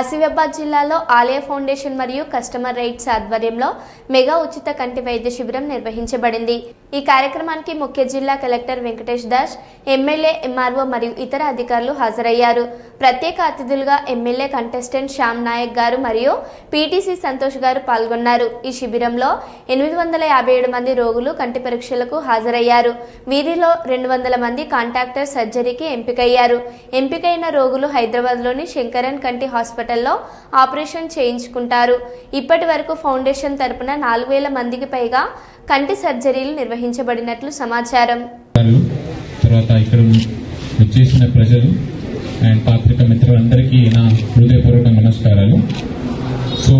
ఆసిఫాబాద్ జిల్లాలో ఆలయ ఫౌండేషన్ మరియు కస్టమర్ రైట్స్ ఆధ్వర్యంలో మెగా ఉచిత కంటి వైద్య శిబిరం నిర్వహించబడింది. ఈ కార్యక్రమానికి ముఖ్య జిల్లా collector Venkatesh Das MLA MRO మరియు ఇతర అధికారులు హాజరయ్యారు. ప్రత్యేక అతిథులుగా ఎమ్మెల్యే కంటెస్టెంట్ శ్యామ్ నాయక్ గారు మరియు పీటీసీ సంతోష్ గారు పాల్గొన్నారు. ఈ శిబిరంలో ఎనిమిది వందల యాభై ఏడు మంది రోగులు కంటి పరీక్షలకు హాజరయ్యారు. వీరిలో రెండు వందల మంది కాంట్రాక్టర్ సర్జరీకి ఎంపికయ్యారు. ఎంపికైన రోగులు హైదరాబాద్లోని శంకరన్ కంటి హాస్పిటల్లో ఆపరేషన్ చేయించుకుంటారు. ఇప్పటి వరకు ఫౌండేషన్ తరపున నాలుగు వేల మందికి పైగా కంటి సర్జరీలు నిర్వహించారు. నిర్వహించబడినట్లు సమాచారం. తర్వాత ఇక్కడ వచ్చేసిన ప్రజలు అండ్ పాత్రిక మిత్రులందరికీ నా హృదయపూర్వక నమస్కారాలు. సో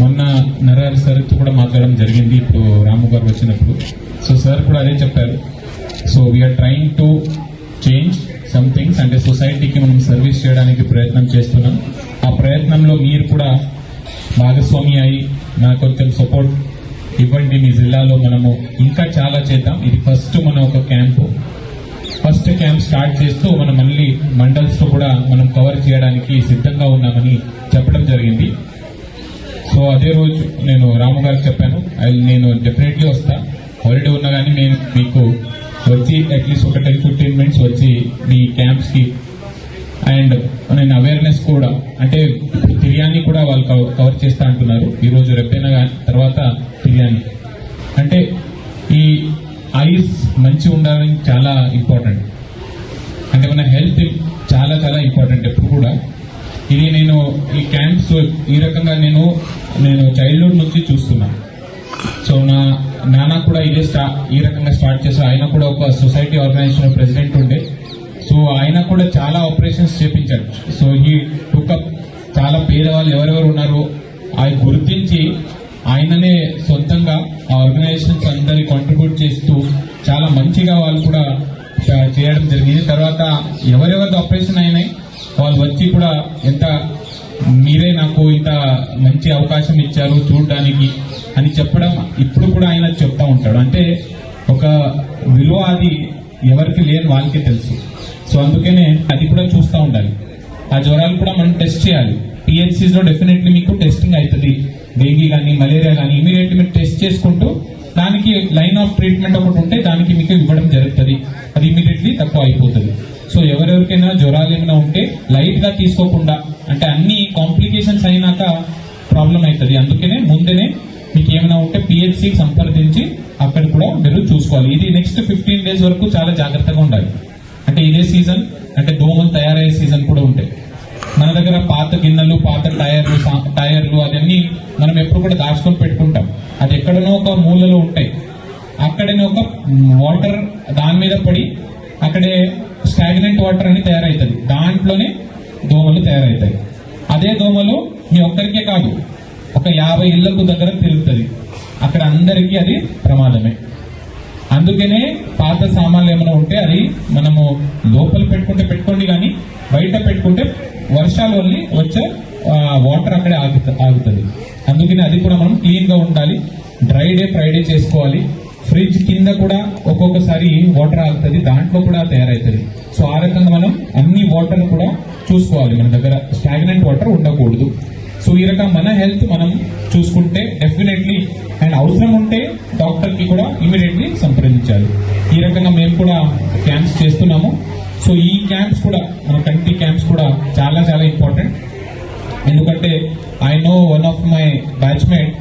మొన్న నరారి సార్తో కూడా మాట్లాడడం జరిగింది ఇప్పుడు రాము గారు వచ్చినప్పుడు. సో సార్ కూడా అదే చెప్పారు. So we're trying to change some things అంటే సొసైటీకి మనం సర్వీస్ చేయడానికి ప్రయత్నం చేస్తున్నాం. ఆ ప్రయత్నంలో మీరు కూడా భాగస్వామి అయి నాకు కొంచెం సపోర్ట్ ఇవ్వండి మీ జిల్లాలో మనము ఇంకా చాలా చేద్దాం. ఇది ఫస్ట్ మన ఒక క్యాంపు ఫస్ట్ క్యాంప్ స్టార్ట్ చేస్తూ మనం మళ్ళీ మండల్స్తో కూడా మనం కవర్ చేయడానికి సిద్ధంగా ఉన్నామని చెప్పడం జరిగింది. సో అదే రోజు నేను రాము గారికి చెప్పాను. నేను డెఫినెట్లీ వస్తా. హాలిడే ఉన్నా కానీ నేను మీకు వచ్చి అట్లీస్ట్ ఒక టెన్ ఫిఫ్టీన్ మినిట్స్ వచ్చి మీ క్యాంప్స్కి అండ్ నేను అవేర్నెస్ కూడా అంటే తిరియాన్ని కూడా వాళ్ళు కవర్ చేస్తా అంటున్నారు. ఈరోజు రేపు రేపైనా కానీ తర్వాత తిరియాని అంటే ఈ ఐస్ మంచి ఉండాలని చాలా ఇంపార్టెంట్ అంటే మన హెల్త్ చాలా చాలా ఇంపార్టెంట్ ఎప్పుడు కూడా. ఇది నేను ఈ క్యాంప్స్ ఈ రకంగా నేను నేను చైల్డ్హుడ్ నుంచి చూస్తున్నాను సో నా నాన్న కూడా ఇదే స్టా ఈ రకంగా స్టార్ట్ చేశారు ఆయన కూడా ఒక సొసైటీ ఆర్గనైజేషన్ ప్రెసిడెంట్ ఉండే. సో ఆయన కూడా చాలా ఆపరేషన్స్ చేపించాడు సో ఈ టుకప్ చాలా పేదవాళ్ళు ఎవరెవరు ఉన్నారో అవి గుర్తించి ఆయననే సొంతంగా ఆ ఆర్గనైజేషన్స్ అందరి కాంట్రిబ్యూట్ చేస్తూ చాలా మంచిగా వాళ్ళు కూడా చేయడం జరిగింది. తర్వాత ఎవరెవరిది ఆపరేషన్ అయినాయి వాళ్ళు వచ్చి కూడా ఎంత మీరే నాకు ఇంత మంచి అవకాశం ఇచ్చారు చూడడానికి అని చెప్పడం ఇప్పుడు కూడా ఆయన చెప్తా ఉంటాడు. అంటే ఒక విలువ అది ఎవరికి లేని వాళ్ళకి తెలుసు. సో అందుకనే అది కూడా చూస్తూ ఉండాలి. ఆ జ్వరాలు కూడా మనం టెస్ట్ చేయాలి. పిహెచ్సిస్ డెఫినెట్లీ మీకు టెస్టింగ్ అవుతుంది. డెంగీ కానీ మలేరియా కానీ ఇమీడియట్లీ మీరు టెస్ట్ చేసుకుంటూ దానికి లైన్ ఆఫ్ ట్రీట్మెంట్ ఒకటి ఉంటే దానికి మీకు ఇవ్వడం జరుగుతుంది. అది ఇమీడియట్లీ తక్కువ అయిపోతుంది. సో ఎవరెవరికైనా జ్వరాలు ఏమైనా ఉంటే లైట్గా తీసుకోకుండా అంటే అన్ని కాంప్లికేషన్స్ అయినాక ప్రాబ్లం అవుతుంది అందుకనే ముందునే మీకు ఏమైనా ఉంటే పిహెచ్సి సంప్రదించి అక్కడ కూడా మీరు చూసుకోవాలి. ఇది నెక్స్ట్ ఫిఫ్టీన్ డేస్ వరకు చాలా జాగ్రత్తగా ఉండాలి. అంటే ఇదే సీజన్ అంటే దోమలు తయారయ్యే సీజన్ కూడా ఉంటాయి. మన దగ్గర పాత గిన్నెలు పాత మనం ఎప్పుడు కూడా దాచుకొని పెట్టుకుంటాం. అది ఎక్కడనో ఒక మూలలో ఉంటాయి. అక్కడనే ఒక వాటర్ దాని మీద పడి అక్కడే స్టాగ్నెంట్ వాటర్ అని తయారవుతుంది. దాంట్లోనే దోమలు తయారవుతాయి. అదే దోమలు మీ ఒక్కరికే కాదు ఒక యాభై ఇళ్ళకు దగ్గర తిరుగుతుంది. అక్కడ అందరికీ అది ప్రమాదమే. అందుకనే పాత సామాన్లు ఏమైనా ఉంటే అది మనము లోపల పెట్టుకుంటే పెట్టుకోండి కానీ బయట పెట్టుకుంటే వర్షాల వల్ల వచ్చే వాటర్ అక్కడే ఆగుత ఆగుతుంది. అందుకని అది కూడా మనం క్లీన్గా ఉండాలి. డ్రై డే ఫ్రైడే చేసుకోవాలి. ఫ్రిడ్జ్ కింద కూడా ఒక్కొక్కసారి వాటర్ ఆగుతుంది. దాంట్లో కూడా తయారవుతుంది సో ఆ రకంగా మనం అన్ని వాటర్ కూడా చూసుకోవాలి. మన దగ్గర స్టాగ్నెంట్ వాటర్ ఉండకూడదు. సో ఈ రకం మన హెల్త్ మనం చూసుకుంటే డెఫినెట్లీ అండ్ అవసరం ఉంటే డాక్టర్కి కూడా ఇమీడియట్లీ సంప్రదించాలి. ఈ రకంగా మేము కూడా క్యాంప్స్ చేస్తున్నాము. సో ఈ క్యాంప్స్ కూడా మన కంటి క్యాంప్స్ కూడా చాలా చాలా ఇంపార్టెంట్ ఎందుకంటే I know one of my batchmate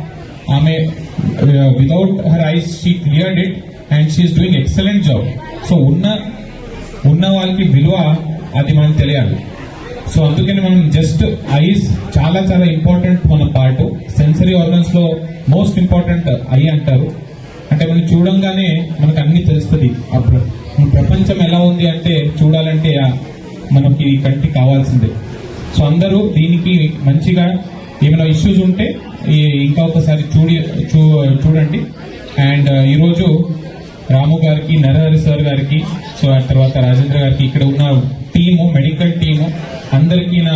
ఆమె without her eyes she cleared it and she's doing excellent job so ఉన్న ఉన్న వాళ్ళకి విలువ అది మనం తెలియాలి. సో అందుకని మనం జస్ట్ ఐస్ చాలా చాలా ఇంపార్టెంట్ మన పార్ట్ సెన్సరీ ఆర్గన్స్లో మోస్ట్ ఇంపార్టెంట్ ఐ అంటారు. అంటే మనం చూడంగానే మనకు అన్ని తెలుస్తుంది. అప్పుడు ప్రపంచం ఎలా ఉంది అంటే చూడాలంటే మనకి కంటి కావాల్సిందే. సో అందరూ దీనికి మంచిగా ఏమైనా ఇష్యూస్ ఉంటే ఈ- ఇంకా ఒకసారి చూడి చూ- చూడండి. అండ్ uh, ఈరోజు రాము గారికి నరహరి సార్ గారికి సో ఆ తర్వాత రాజేంద్ర గారికి ఇక్కడ ఉన్న టీము మెడికల్ టీము అందరికీ నా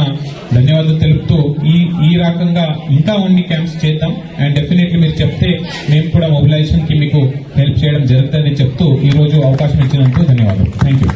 ధన్యవాదాలు తెలుపుతూ ఈ ఈ రకంగా ఇంకా అన్ని క్యాంప్స్ చేద్దాం. అండ్ డెఫినెట్లీ మీరు చెప్తే మేము కూడా మొబిలైజేషన్కి మీకు హెల్ప్ చేయడం జరుగుతుందని చెప్తూ ఈరోజు అవకాశం ఇచ్చినందుకు ధన్యవాదాలు. Thank you